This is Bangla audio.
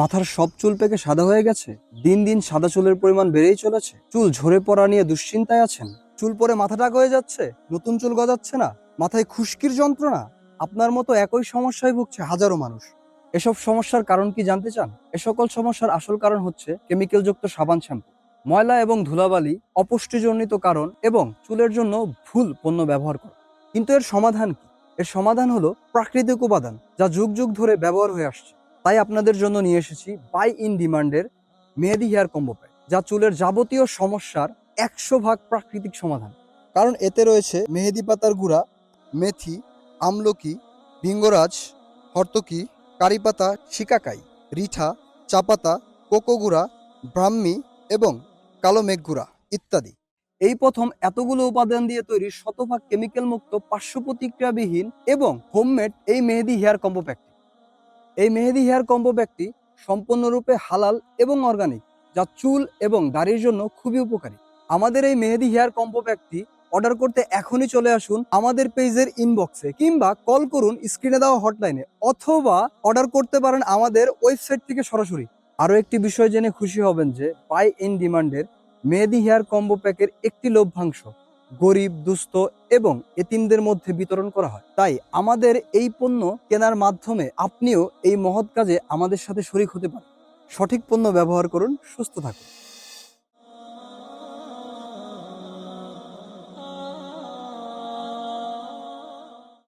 মাথার সব চুল পেকে সাদা হয়ে গেছে? দিন দিন সাদা চুলের পরিমাণ বেড়েই চলেছে। চুল ঝরে পড়া নিয়ে দুশ্চিন্তায় আছেন? চুল পরে মাথা টাক হয়ে যাচ্ছে? নতুন চুল গজাচ্ছে না? মাথায় খুশকির যন্ত্রণা? আপনার মতো একই সমস্যায় ভুগছে হাজারো মানুষ। এসব সমস্যার কারণ কি জানতে চান? এ সকল সমস্যার আসল কারণ হচ্ছে কেমিক্যালযুক্ত সাবান শ্যাম্পু। ময়লা এবং ধুলাবালি, অপুষ্টিজনিত কারণ এবং চুলের জন্য ভুল পণ্য ব্যবহার করা। কিন্তু এর সমাধান কি? এর সমাধান হলো প্রাকৃতিক উপাদান, যা যুগ যুগ ধরে ব্যবহার হয়ে আসছে। তাই আপনাদের জন্য নিয়ে এসেছি বাই ইন ডিমান্ডের মেহেদি হেয়ার কম্বো প্যাক যা চুলের যাবতীয় সমস্যার একশো ভাগ প্রাকৃতিক সমাধান। কারণ এতে রয়েছে মেহেদি পাতার গুঁড়া, মেথি, আমলকি, ভিঙ্গরাজ, হর্তকি কারিপাতা শিকাকাই, রিঠা চাপাতা কোকো গুঁড়া, ব্রাহ্মী এবং কালো মেঘ গুঁড়া ইত্যাদি। এই প্রথম এতগুলো উপাদান দিয়ে তৈরি শতভাগ কেমিক্যাল মুক্ত পার্শ্ব প্রতিক্রিয়াবিহীন এবং হোমমেড এই মেহেদি হেয়ার কম্বো প্যাকটি এই মেহেদি হেয়ার কম্বো প্যাকটি সম্পূর্ণরূপে হালাল এবং অর্গানিক যা চুল এবং দাড়ির জন্য খুবই উপকারী। আমাদের এই মেহেদি হেয়ার কম্বো প্যাকটি অর্ডার করতে এখনই চলে আসুন আমাদের পেজের ইনবক্সে কিংবা কল করুন স্ক্রিনে দেওয়া হটলাইনে অথবা অর্ডার করতে পারেন আমাদের ওয়েবসাইট থেকে সরাসরি। আরও একটি বিষয় জেনে খুশি হবেন যে বাই ইন ডিমান্ডের মেহেদি হেয়ার কম্বো প্যাকের একটি লভ্যাংশ। গরিব, দুস্থ এবং এতিমদের মধ্যে বিতরণ করা হয়। তাই আমাদের এই পণ্য কেনার মাধ্যমে আপনিও এই মহৎ কাজে আমাদের সাথে শরিক হতে পারেন। সঠিক পণ্য ব্যবহার করুন, সুস্থ থাকুন।